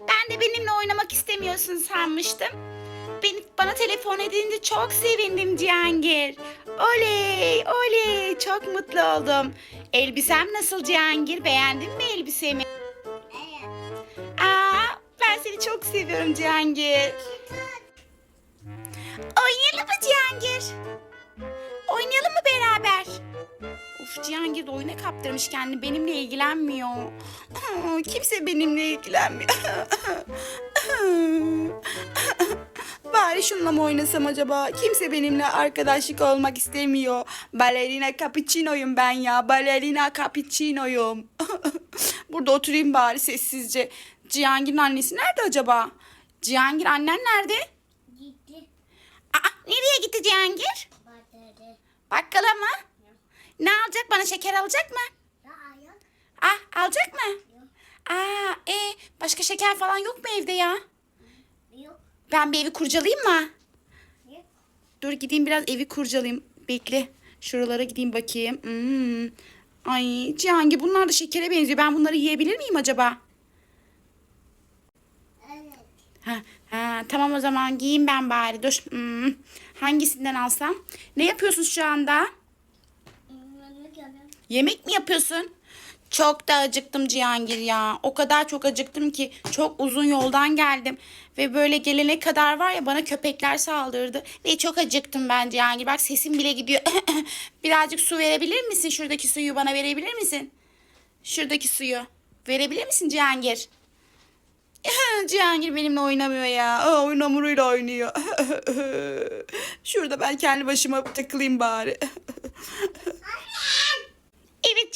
Ben de benimle oynamak istemiyorsun sanmıştım. Beni, bana telefon edince çok sevindim Cihangir. Oley, oley. Çok mutlu oldum. Elbisem nasıl Cihangir? Beğendin mi elbisemi? Aa, ben seni çok seviyorum Cihangir. Oynayalım mı Cihangir? Oynayalım mı beraber? Uf Cihangir de oyuna kaptırmış kendini. Benimle ilgilenmiyor. Kimse benimle ilgilenmiyor. Bari şununla mı oynasam acaba? Kimse benimle arkadaşlık olmak istemiyor. Balerina cappuccino'yum ben ya. Balerina cappuccino'yum. Burada oturayım bari sessizce. Cihangir'in annesi nerede acaba? Cihangir annen nerede? Gitti. Aa, nereye gitti Cihangir? Batırdı. Bakkala mı? Ne alacak? Bana şeker alacak mı? Hayır. Ah alacak mı? Aa, e, başka şeker falan yok mu evde ya? Yok. Ben bir evi kurcalayayım mı? Yok. Dur gideyim biraz evi kurcalayayım. Bekle. Şuralara gideyim bakayım. Hmm. Ay Cihangir bunlar da şekere benziyor. Ben bunları yiyebilir miyim acaba? Evet. Ha, ha, tamam o zaman giyeyim ben bari. Dur. Hmm. Hangisinden alsam? Ne yapıyorsun şu anda? Yemek mi yapıyorsun? Çok da acıktım Cihangir ya. O kadar çok acıktım ki çok uzun yoldan geldim. Ve böyle gelene kadar var ya bana köpekler saldırdı. Ve çok acıktım ben Cihangir. Bak sesim bile gidiyor. Birazcık su verebilir misin? Şuradaki suyu bana verebilir misin? Şuradaki suyu. Verebilir misin Cihangir? Cihangir benimle oynamıyor ya. Aa, oyun hamuruyla oynuyor. Şurada ben kendi başıma takılayım bari.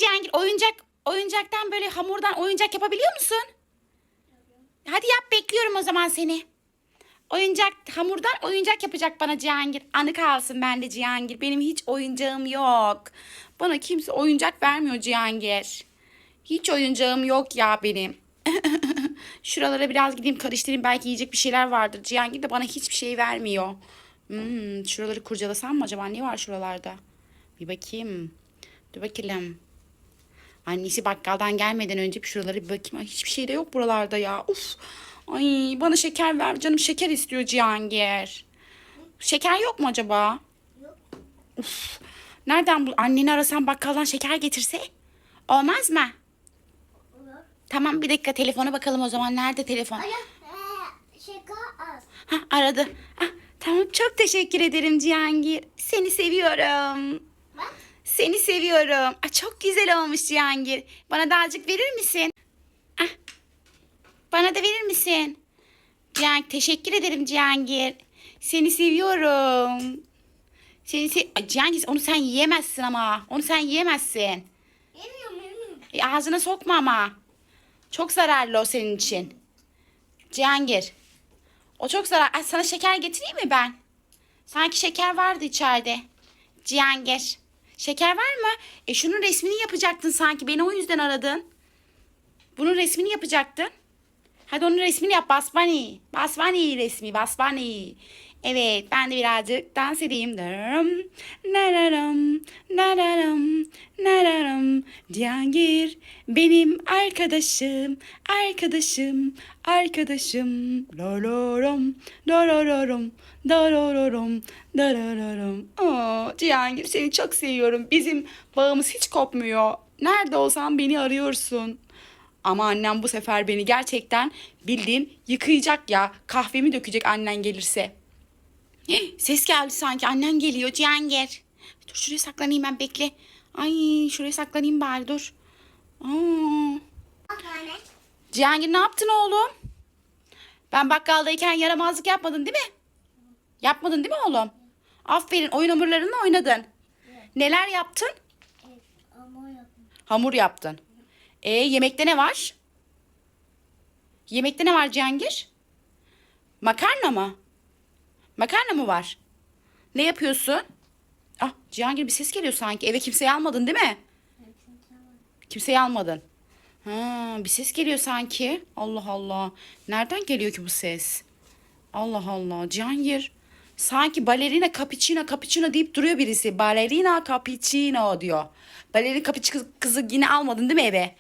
Evet oyuncak oyuncaktan böyle hamurdan oyuncak yapabiliyor musun? Hadi yap bekliyorum o zaman seni. Oyuncak hamurdan oyuncak yapacak bana Cihangir. Anı kalsın bende Cihangir. Benim hiç oyuncağım yok. Bana kimse oyuncak vermiyor Cihangir. Hiç oyuncağım yok ya benim. Şuralara biraz gideyim karıştırayım. Belki yiyecek bir şeyler vardır. Cihangir de bana hiçbir şey vermiyor. Hmm, şuraları kurcalasam mı acaba? Ne var şuralarda? Bir bakayım. Dur bakalım. Annesi bakkaldan gelmeden önce bir şuralara bir bakayım. Ay, hiçbir şey de yok buralarda ya. Uf. Ay bana şeker ver. Canım şeker istiyor Cihangir. Şeker yok mu acaba? Yok. Uf. Nereden bul? Anneni arasam bakkaldan şeker getirse? Olmaz mı? Olur. Tamam bir dakika telefona bakalım o zaman. Nerede telefon? Şeker az. Ha aradı. Ah, tamam çok teşekkür ederim Cihangir. Seni seviyorum. Seni seviyorum. Ah, çok güzel olmuş Cihangir. Bana da azıcık verir misin? Ah, bana da verir misin? Cihangir, teşekkür ederim Cihangir. Seni seviyorum. Seni se Ay, Cihangir onu sen yiyemezsin ama. Onu sen yiyemezsin. Yemiyorum yemiyorum. E, ağzına sokma ama. Çok zararlı o senin için. Cihangir. O çok zarar. Ay, sana şeker getireyim mi ben? Sanki şeker vardı içeride. Cihangir. Şeker var mı? E şunun resmini yapacaktın sanki. Beni o yüzden aradın. Bunun resmini yapacaktın. Hadi onun resmini yap. Basmani. Basmani resmi. Basmani. Evet ben de birazcık dans edeyim. Dararam, nararam, nararam, nararam. Cihangir benim arkadaşım, arkadaşım, arkadaşım. Dararam, dararam, dararam, dararam. Aa, Cihangir seni çok seviyorum. Bizim bağımız hiç kopmuyor. Nerede olsan beni arıyorsun. Ama annem bu sefer beni gerçekten bildiğin yıkayacak ya. Kahvemi dökecek annen gelirse. Ses geldi sanki. Annen geliyor Cihangir. Dur şuraya saklanayım ben bekle. Ay şuraya saklanayım bari dur. Aa. Cihangir ne yaptın oğlum? Ben bakkaldayken yaramazlık yapmadın değil mi? Yapmadın değil mi oğlum? Aferin oyun hamurlarını oynadın. Neler yaptın? Evet. Yapma. Hamur yaptın. E yemekte ne var? Yemekte ne var Cihangir? Makarna mı? Makarna mı var? Ne yapıyorsun? Ah Cihangir bir ses geliyor sanki. Eve kimseyi almadın değil mi? Kimseyi almadın. Ha, bir ses geliyor sanki. Allah Allah. Nereden geliyor ki bu ses? Allah Allah. Cihangir. Sanki balerina cappuccino cappuccino deyip duruyor birisi. Balerina cappuccino diyor. Balerina cappuccino kızı yine almadın değil mi eve?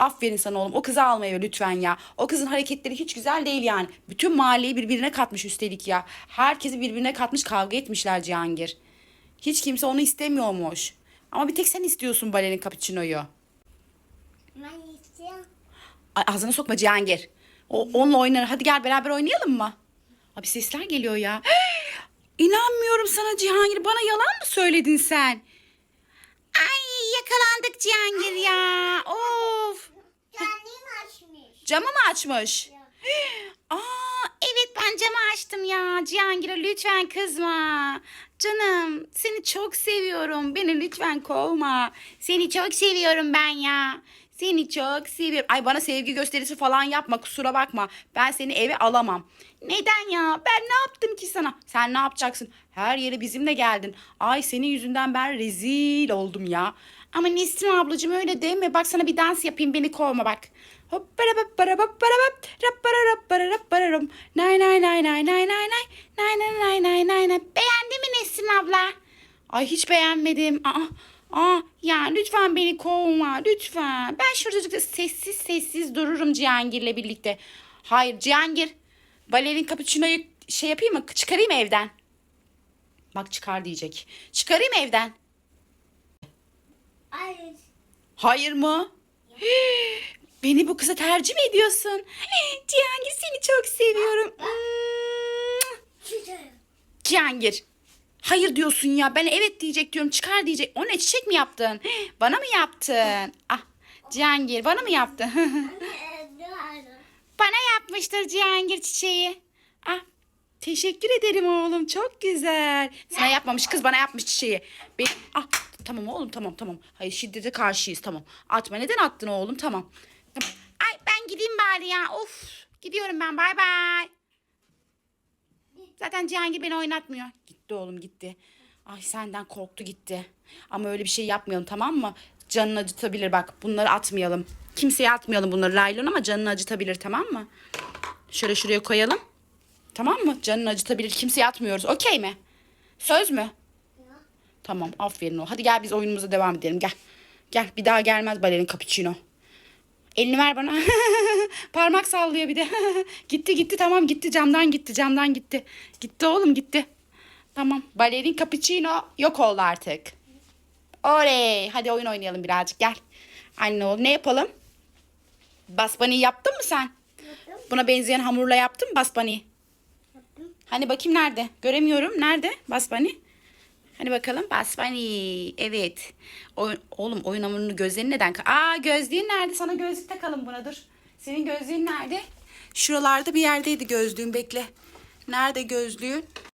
Aferin sana oğlum. O kızı almaya ver lütfen ya. O kızın hareketleri hiç güzel değil yani. Bütün mahalleyi birbirine katmış üstelik ya. Herkesi birbirine katmış kavga etmişler Cihangir. Hiç kimse onu istemiyormuş. Ama bir tek sen istiyorsun balerin cappuccino'yu. Ben istiyorum. Ay, Ağzına sokma Cihangir. O, onunla oynar. Hadi gel beraber oynayalım mı? Abi sesler geliyor ya. İnanmıyorum sana Cihangir. Bana yalan mı söyledin sen? Ay yakalandık Cihangir ya. Of. Camı mı açmış? Aa evet ben camı açtım ya. Cihangir'e lütfen kızma. Canım seni çok seviyorum. Beni lütfen kovma. Seni çok seviyorum ben ya. Seni çok seviyorum. Ay bana sevgi gösterisi falan yapma kusura bakma. Ben seni eve alamam. Neden ya? Ben ne yaptım ki sana? Sen ne yapacaksın? Her yere bizimle geldin. Ay senin yüzünden ben rezil oldum ya. Ama Nesrin ablacığım öyle deme. Bak sana bir dans yapayım beni kovma bak. Hop para bap para bap para bap. Rap para rap para rap para rum. Nay nay nay nay nay nay nay. Nay mi Nesin abla? Ay hiç beğenmedim. Aa, aa ya lütfen beni kovma lütfen. Ben şuracıkta sessiz sessiz dururum Cihangir'le birlikte. Hayır Cihangir. Balerin kapuçinoyu şey yapayım mı? Çıkarayım evden. Bak çıkar diyecek. Çıkarayım evden. Hayır. Hayır mı? Beni bu kıza tercih mi ediyorsun? Cihangir seni çok seviyorum. Çıkarım. Cihangir. Hayır diyorsun ya. Ben evet diyecek diyorum. Çıkar diyecek. O ne çiçek mi yaptın? Bana mı yaptın? Ah Cihangir bana mı yaptın? bana yapmıştır Cihangir çiçeği. Ah teşekkür ederim oğlum. Çok güzel. Sana yapmamış kız bana yapmış çiçeği. Ben, ah tamam oğlum tamam tamam. Hayır şiddete karşıyız tamam. Atma neden attın oğlum tamam. Gideyim bari ya. Of gidiyorum ben bay bay. Zaten Cihangir beni oynatmıyor. Gitti oğlum gitti. Ay senden korktu gitti. Ama öyle bir şey yapmayalım tamam mı? Canını acıtabilir bak. Bunları atmayalım. Kimseye atmayalım bunları laylon ama canını acıtabilir tamam mı? Şöyle şuraya koyalım. Tamam mı? Canını acıtabilir. Kimseye atmıyoruz. Okey mi? Söz mü? Tamam aferin o. Hadi gel biz oyunumuza devam edelim gel. Gel bir daha gelmez balerin cappuccino. Elini ver bana. Parmak sallıyor bir de. gitti gitti tamam gitti camdan gitti camdan gitti. Gitti oğlum gitti. Tamam balerin cappuccino yok oldu artık. Oley hadi oyun oynayalım birazcık gel. Anne oğlum ne yapalım? Basbani yaptın mı sen? Yaptım. Buna benzeyen hamurla yaptın mı basbani? Yaptım. Hani bakayım nerede? Göremiyorum. Nerede basbani? Hani bakalım basbani. Evet. Oy- oğlum oyun hamurunu gözlerini neden? Aa gözlüğün nerede? Sana gözlük takalım buna dur. Senin gözlüğün nerede? Şuralarda bir yerdeydi gözlüğün bekle. Nerede gözlüğün?